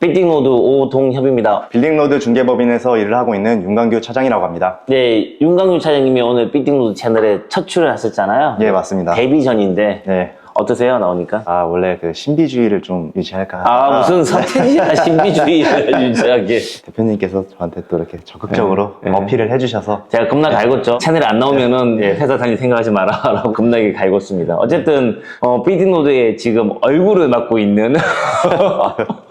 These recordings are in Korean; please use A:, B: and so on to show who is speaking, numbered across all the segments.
A: 빌딩로드 오동협입니다.
B: 빌딩로드 중개법인에서 일을 하고 있는 윤광규 차장이라고 합니다.
A: 네, 윤강윤 차장님이 오늘 빌딩로드 채널에 첫 출연하셨잖아요.
B: 예, 맞습니다.
A: 데뷔 전인데
B: 네.
A: 어떠세요 나오니까?
B: 아, 원래 그 신비주의를 좀 유지할까.
A: 아 무슨 서태지야 신비주의를 유지하게
B: 대표님께서 저한테 또 이렇게 적극적으로
A: 네. 네.
B: 어필을 해주셔서
A: 제가 겁나 갈궜죠 채널에 안 나오면은
B: 네.
A: 회사 다니 생각하지 마라 라고 겁나게 갈궜습니다 어쨌든 어, 빌딩로드에 지금 얼굴을 맡고 있는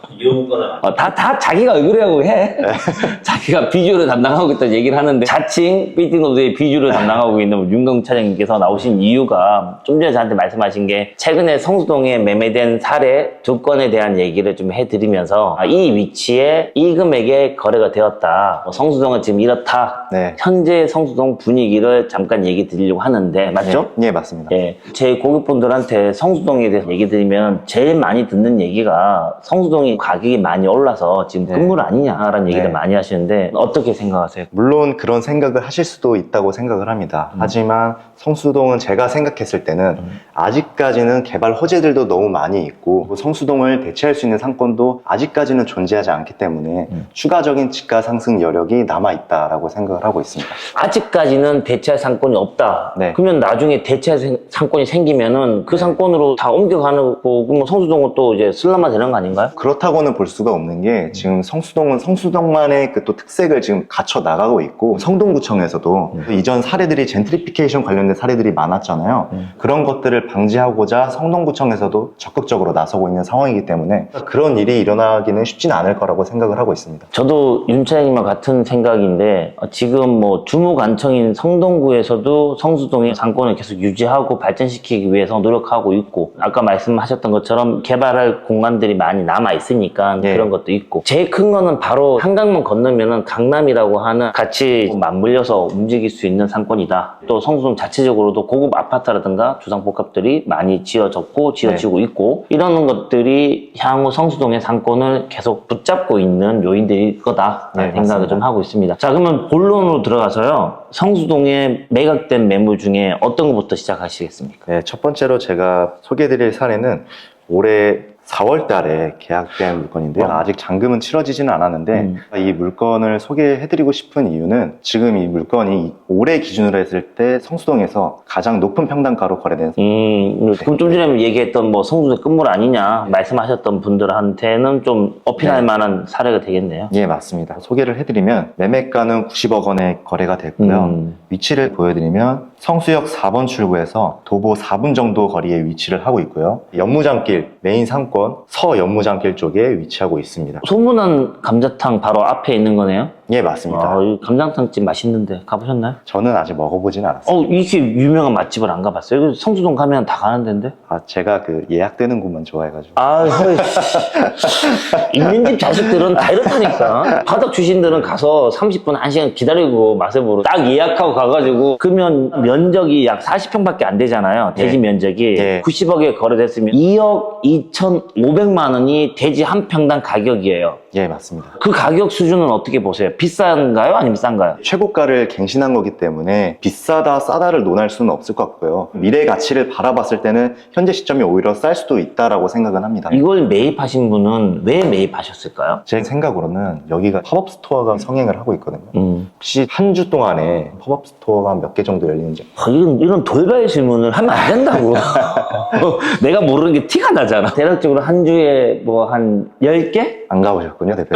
A: 어, 다, 다 자기가 얼굴이라고 해. 자기가 비주얼을 담당하고 있다는 얘기를 하는데 자칭 빌딩로드의 비주얼을 담당하고 있는 윤경 차장님께서 나오신 이유가 좀 전에 저한테 말씀하신 게 최근에 성수동에 매매된 사례 두 건에 대한 얘기를 좀 해드리면서 아, 이 위치에 이 금액에 거래가 되었다. 뭐 성수동은 지금 이렇다.
B: 네.
A: 현재 성수동 분위기를 잠깐 얘기 드리려고 하는데 맞죠?
B: 네, 예, 맞습니다.
A: 예, 제 고객분들한테 성수동에 대해서 얘기 드리면 제일 많이 듣는 얘기가 성수동이 가격이 많이 올라서 지금
B: 네.
A: 끝물 아니냐라는 얘기를
B: 네.
A: 많이 하시는데 어떻게 생각하세요?
B: 물론 그런 생각을 하실 수도 있다고 생각을 합니다. 하지만 성수동은 제가 생각했을 때는 아직까지는 개발 호재들도 너무 많이 있고 뭐 성수동을 대체할 수 있는 상권도 아직까지는 존재하지 않기 때문에 추가적인 집가 상승 여력이 남아 있다라고 생각을 하고 있습니다.
A: 아직까지는 대체할 상권이 없다.
B: 네.
A: 그러면 나중에 대체할 생- 상권이 생기면은 그 상권으로 다 옮겨가는 거고 그럼 성수동은 또 이제 슬럼화 되는 거 아닌가요?
B: 그렇다고 는 볼 수가 없는 게 지금 성수동은 성수동만의 그 또 특색을 지금 갖춰 나가고 있고 성동구청에서도 그 이전 사례들이 젠트리피케이션 관련된 사례들이 많았잖아요.
A: 음.
B: 그런 것들을 방지하고자 성동구청에서도 적극적으로 나서고 있는 상황이기 때문에 그런 일이 일어나기는 쉽지는 않을 거라고 생각을 하고 있습니다.
A: 저도 윤 차장님과 같은 생각인데 어, 지금 뭐 주무관청인 성동구에서도 성수동의 상권을 계속 유지하고 발전시키기 위해서 노력하고 있고 아까 말씀하셨던 것처럼 개발할 공간들이 많이 남아 있으니까
B: 네.
A: 그런 것도 있고 제일 큰 거는 바로 한강만 건너면은 강남이라고 하는 같이 맞물려서 움직일 수 있는 상권이다. 또 성수동 자체적으로도 고급 아파트라든가 주상복합들이 많이 지어졌고 지어지고 있고 이러는 것들이 향후 성수동의 상권을 계속 붙잡고 있는 요인들일 거다
B: 네,
A: 생각을. 좀 하고 있습니다. 자 그러면 본론으로 들어가서요. 성수동의 매각된 매물 중에 어떤 것부터 시작하시겠습니까?
B: 네, 첫 번째로 제가 소개해드릴 사례는 올해 4월 달에 계약된 물건인데요.
A: 어.
B: 아직 잔금은 치러지지는 않았는데
A: 음.
B: 이 물건을 소개해드리고 싶은 이유는 지금 이 물건이 올해 기준으로 했을 때 성수동에서 가장 높은 평당가로 거래된
A: 음, 그럼 좀 전에 얘기했던 뭐 성수동 끝물 아니냐 말씀하셨던 분들한테는 좀 어필할
B: 네.
A: 만한 사례가 되겠네요.
B: 예, 맞습니다. 소개를 해드리면 매매가는 90억 원에 거래가 됐고요.
A: 음.
B: 위치를 보여드리면 성수역 4번 출구에서 도보 4분 정도 거리에 위치를 하고 있고요. 연무장길 메인 상권 서연무장길 쪽에 위치하고 있습니다.
A: 소문난 감자탕 바로 앞에 있는 거네요.
B: 예, 맞습니다.
A: 아, 이 감자탕집 맛있는데 가보셨나요?
B: 저는 아직 먹어보진 않았어요.
A: 어, 이렇게 유명한 맛집을 안 가봤어요? 성수동 가면 다 가는 데인데?
B: 아, 제가 그 예약되는 곳만 좋아해가지고.
A: 아, 헐. 있는 집 자식들은 다 이렇다니까. 바닥 주신들은 가서 30분, 1시간 기다리고 맛을 보러 딱 예약하고 가가지고 그러면 면적이 약 40평밖에 안 되잖아요. 대지
B: 예.
A: 면적이.
B: 예.
A: 90억에 거래됐으면 2억 2,500만 원이 대지 한 평당 가격이에요.
B: 예, 맞습니다.
A: 그 가격 수준은 어떻게 보세요? 비싼가요? 아니면 싼가요?
B: 최고가를 갱신한 거기 때문에 비싸다 싸다를 논할 수는 없을 것 같고요. 미래 가치를 바라봤을 때는 현재 시점이 오히려 쌀 수도 있다라고 생각은 합니다.
A: 이걸 매입하신 분은 왜 매입하셨을까요?
B: 제 생각으로는 여기가 팝업 스토어가 성행을 하고 있거든요.
A: 음.
B: 혹시 한 주 동안에 팝업 스토어가 몇 개 정도 열리는지
A: 아, 이런, 이런 돌발 질문을 하면 안 된다고. 내가 모르는 게 티가 나잖아. 대략적으로 한 주에 뭐 한 10개?
B: 안 가보셨군요, 대표.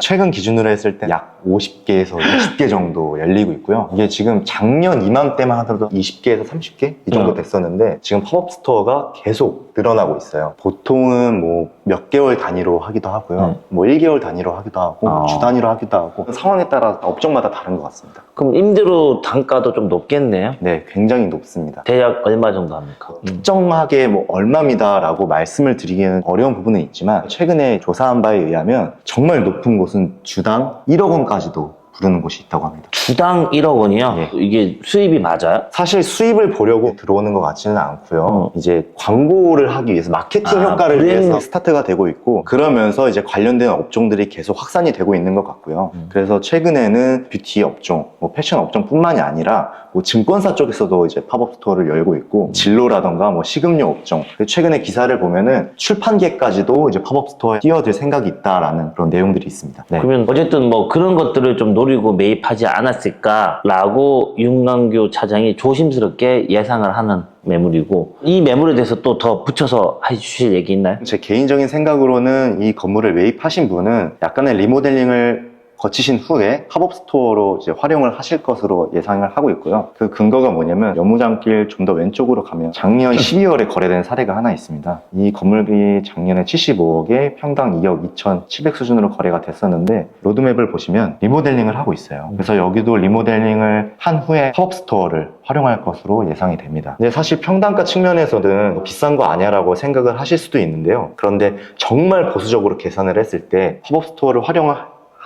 B: 최근 기준으로 했을 때 약 50개에서 60개 정도 열리고 있고요. 이게 지금 작년 이맘때만 하더라도 20개에서 30개 이 정도
A: 음.
B: 됐었는데 지금 팝업 스토어가 계속 늘어나고 있어요. 보통은 뭐 몇 개월 단위로 하기도 하고요.
A: 음.
B: 뭐 1개월 단위로 하기도 하고
A: 아.
B: 주 단위로 하기도 하고 상황에 따라 업종마다 다른 것 같습니다.
A: 그럼 임대료 단가도 좀 높겠네요.
B: 네, 굉장히 높습니다.
A: 대략 얼마 정도 합니까? 음.
B: 특정하게 뭐 얼마입니다라고 말씀을 드리기는 어려운 부분은 있지만 최근에 조사한 바에 의하면 정말 높은 곳은 주당 1억 원 까지도 부르는 곳이 있다고 합니다.
A: 주당 1억 원이요?
B: 예.
A: 이게 수입이 맞아요?
B: 사실 수입을 보려고 들어오는 것 같지는 않고요.
A: 어.
B: 이제 광고를 하기 위해서 마케팅
A: 아,
B: 효과를
A: 브랜드.
B: 위해서 스타트가 되고 있고 그러면서 이제 관련된 업종들이 계속 확산이 되고 있는 것 같고요.
A: 음.
B: 그래서 최근에는 뷰티 업종, 뭐 패션 업종뿐만이 아니라 뭐 증권사 쪽에서도 이제 팝업 스토어를 열고 있고 진로라던가 뭐 식음료 업종 최근에 기사를 보면은 출판계까지도 이제 팝업 스토어에 뛰어들 생각이 있다라는 그런 내용들이 있습니다. 네.
A: 그러면 어쨌든 뭐 그런 것들을 좀 노리고 매입하지 않았을까라고 윤광규 차장이 조심스럽게 예상을 하는 매물이고 이 매물에 대해서 또 더 붙여서 해주실 얘기 있나요?
B: 제 개인적인 생각으로는 이 건물을 매입하신 분은 약간의 리모델링을 거치신 후에 팝업 스토어로 이제 활용을 하실 것으로 예상을 하고 있고요. 그 근거가 뭐냐면 연무장길 좀 더 왼쪽으로 가면 작년 12월에 거래된 사례가 하나 있습니다. 이 건물이 작년에 75억에 평당 2억 2,700 수준으로 거래가 됐었는데 로드맵을 보시면 리모델링을 하고 있어요. 그래서 여기도 리모델링을 한 후에 팝업 스토어를 활용할 것으로 예상이 됩니다. 근데 사실 평단가 측면에서는 뭐 비싼 거 아니야라고 생각을 하실 수도 있는데요. 그런데 정말 보수적으로 계산을 했을 때 팝업 스토어를 활용을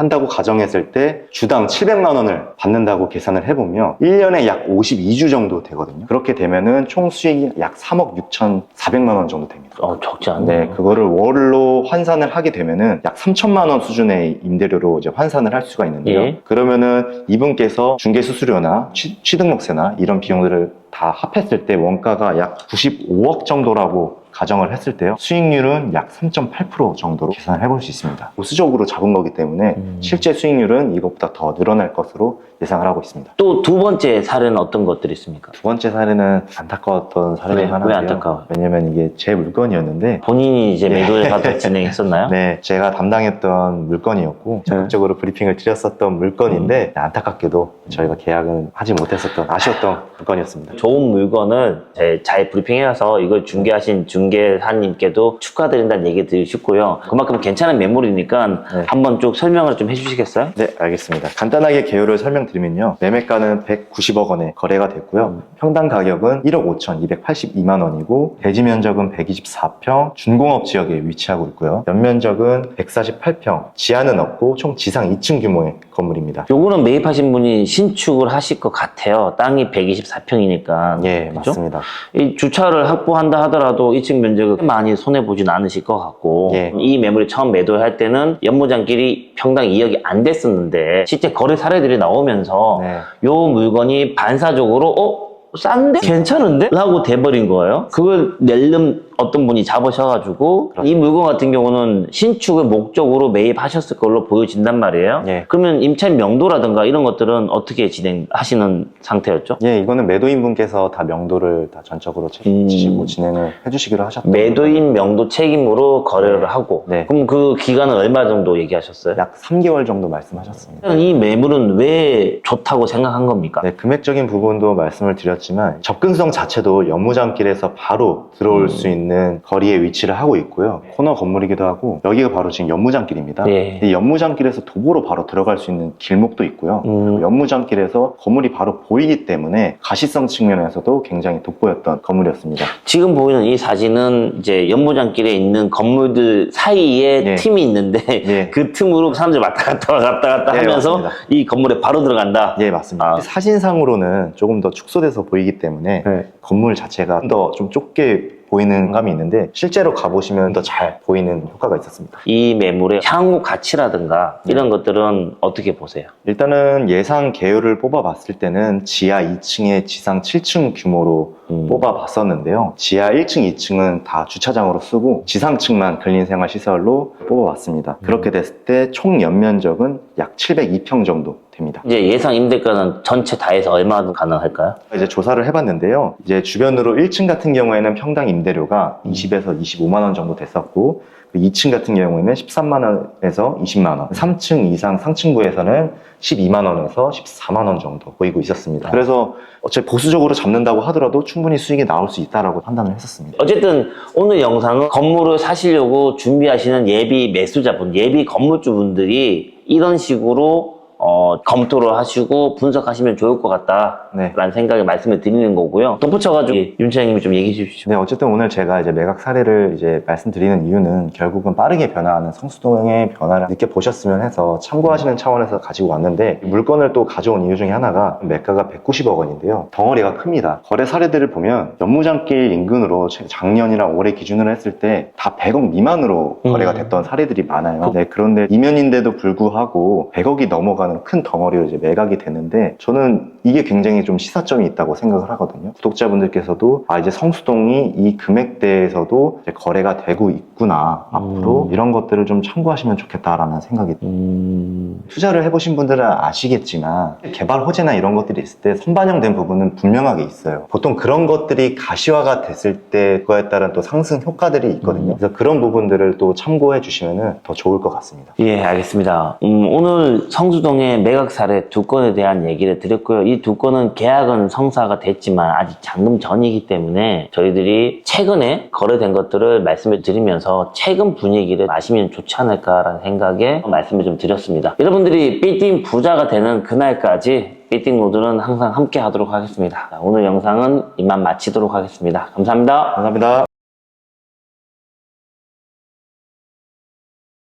B: 한다고 가정했을 때 주당 700만 원을 받는다고 계산을 해보면 1년에 약 52주 정도 되거든요. 그렇게 되면은 총 수익이 약 3억 6,400만 원 정도 됩니다.
A: 어 적지 않네.
B: 네, 그거를 월로 환산을 하게 되면은 약 3천만 원 수준의 임대료로 이제 환산을 할 수가 있는데요.
A: 예.
B: 그러면은 이분께서 중개 수수료나 취, 취등록세나 이런 비용들을 다 합했을 때 원가가 약 95억 정도라고 가정을 했을 때요. 수익률은 약 3.8% 정도로 계산을 해볼 수 있습니다. 보수적으로 잡은 거기 때문에
A: 음.
B: 실제 수익률은 이것보다 더 늘어날 것으로 예상을 하고 있습니다.
A: 또 두 번째 사례는 어떤 것들이 있습니까?
B: 두 번째 사례는 안타까웠던 사례
A: 왜?
B: 중 하나인데요.
A: 왜 안타까워요?
B: 왜냐면 이게 제 물건이었는데
A: 본인이 이제
B: 네.
A: 매도를 가서 진행했었나요?
B: 네, 제가 담당했던 물건이었고 적극적으로 브리핑을 드렸었던 물건인데 안타깝게도 저희가 계약은 하지 못했었던 아쉬웠던 물건이었습니다.
A: 좋은 물건을 제- 잘 브리핑해서 이걸 중개하신 중 개사님께도 축하드린다는 얘기 드리고 싶고요. 그만큼 괜찮은 매물이니까
B: 네.
A: 한번 쭉 설명을 좀 해주시겠어요?
B: 네, 알겠습니다. 간단하게 개요를 설명드리면요. 매매가는 190억 원에 거래가 됐고요.
A: 음.
B: 평당 가격은 1억 5,282만 원이고 대지 면적은 124평, 준공업 지역에 위치하고 있고요. 연면적은 148평, 지하는 없고 총 지상 2층 규모의 건물입니다.
A: 요거는 매입하신 분이 신축을 하실 것 같아요. 땅이 124평이니까.
B: 예, 맞습니다.
A: 이 주차를 확보한다 하더라도 2층 면적을 많이 손해보진 않으실 것 같고
B: 예.
A: 이 매물이 처음 매도할 때는 연무장길이 평당 2억이 안 됐었는데 실제 거래 사례들이 나오면서
B: 네.
A: 요 물건이 반사적으로 어? 싼데? 괜찮은데? 라고 돼버린 거예요. 그걸 낼름 어떤 분이 잡으셔가지고
B: 그렇죠.
A: 이 물건 같은 경우는 신축을 목적으로 매입하셨을 걸로 보여진단 말이에요.
B: 예.
A: 그러면 임차인 명도라든가 이런 것들은 어떻게 진행하시는 상태였죠?
B: 예, 이거는 매도인 분께서 다 명도를 다 전적으로
A: 음.
B: 책임지시고 진행을 해주시기로 하셨던
A: 매도인 명도 책임으로 거래를
B: 네.
A: 하고
B: 네.
A: 그럼 그 기간은 얼마 정도 얘기하셨어요?
B: 약 3개월 정도 말씀하셨습니다.
A: 이 매물은 왜 좋다고 생각한 겁니까?
B: 네, 금액적인 부분도 말씀을 드렸지만 접근성 자체도 연무장길에서 바로 들어올
A: 음.
B: 수 있는 거리에 위치를 하고 있고요. 코너 건물이기도 하고 여기가 바로 지금 연무장길입니다.
A: 네.
B: 이 연무장길에서 도보로 바로 들어갈 수 있는 길목도 있고요.
A: 음.
B: 연무장길에서 건물이 바로 보이기 때문에 가시성 측면에서도 굉장히 돋보였던 건물이었습니다.
A: 지금 보이는 이 사진은 이제 연무장길에 있는 건물들 사이에
B: 네.
A: 틈이 있는데
B: 네.
A: 그 틈으로 사람들이 왔다 갔다 왔다 갔다
B: 네,
A: 하면서
B: 맞습니다.
A: 이 건물에 바로 들어간다.
B: 예, 맞습니다.
A: 아.
B: 사진상으로는 조금 더 축소돼서 보이기 때문에
A: 네.
B: 건물 자체가 더 좀 좁게 보이는 감이 있는데 실제로 가보시면 더 잘 보이는 효과가 있었습니다.
A: 이 매물의 향후 가치라든가 이런 것들은 어떻게 보세요?
B: 일단은 예상 개요를 뽑아봤을 때는 지하 2층에 지상 7층 규모로
A: 음.
B: 뽑아봤었는데요. 지하 1층, 2층은 다 주차장으로 쓰고 지상층만 근린생활 시설로 뽑아봤습니다. 그렇게 됐을 때 총 연면적은 약 702평 정도 됩니다.
A: 이제 예상 임대가는 전체 다 해서 얼마 가능할까요?
B: 이제 조사를 해봤는데요. 이제 주변으로 1층 같은 경우에는 평당 임대료가 20에서 25만 원 정도 됐었고, 2층 같은 경우에는 13만 원에서 20만 원, 3층 이상 상층부에서는 12만 원에서 14만 원 정도 보이고 있었습니다. 그래서 어차피 보수적으로 잡는다고 하더라도 충분히 수익이 나올 수 있다라고 판단을 했었습니다.
A: 어쨌든 오늘 영상은 건물을 사시려고 준비하시는 예비 매수자분, 예비 건물주분들이 이런 식으로 어, 검토를 하시고 분석하시면 좋을 것 같다라는
B: 네.
A: 생각에 말씀을 드리는 거고요. 덧붙여가지고 예, 윤 차장님이 좀 얘기해 주십시오.
B: 네, 어쨌든 오늘 제가 이제 매각 사례를 이제 말씀드리는 이유는 결국은 빠르게 변화하는 성수동의 변화를 느껴보셨으면 해서 참고하시는 차원에서 가지고 왔는데 물건을 또 가져온 이유 중에 하나가 매가가 190억 원인데요. 덩어리가 큽니다. 거래 사례들을 보면 연무장길 인근으로 최- 작년이랑 올해 기준으로 했을 때 다 100억 미만으로 거래가
A: 음.
B: 됐던 사례들이 많아요. 네, 그런데 이면인데도 불구하고 100억이 넘어가는 큰 덩어리로 이제 매각이 됐는데 저는 이게 굉장히 좀 시사점이 있다고 생각을 하거든요. 구독자분들께서도 아 이제 성수동이 이 금액대에서도 거래가 되고 있구나 앞으로
A: 음.
B: 이런 것들을 좀 참고하시면 좋겠다라는 생각이
A: 음,
B: 투자를 해보신 분들은 아시겠지만 개발 호재나 이런 것들이 있을 때 선반영된 부분은 분명하게 있어요. 보통 그런 것들이 가시화가 됐을 때 그거에 따른 또 상승 효과들이 있거든요.
A: 음.
B: 그래서 그런 부분들을 또 참고해 주시면 더 좋을 것 같습니다.
A: 예, 알겠습니다. 음, 오늘 성수동의 매각 사례 두 건에 대한 얘기를 드렸고요. 이 두 건은 계약은 성사가 됐지만 아직 잔금 전이기 때문에 저희들이 최근에 거래된 것들을 말씀을 드리면서 최근 분위기를 아시면 좋지 않을까라는 생각에 말씀을 좀 드렸습니다. 여러분들이 삐띵 부자가 되는 그날까지 삐띵 로드는 항상 함께 하도록 하겠습니다. 자, 오늘 영상은 이만 마치도록 하겠습니다. 감사합니다.
B: 감사합니다.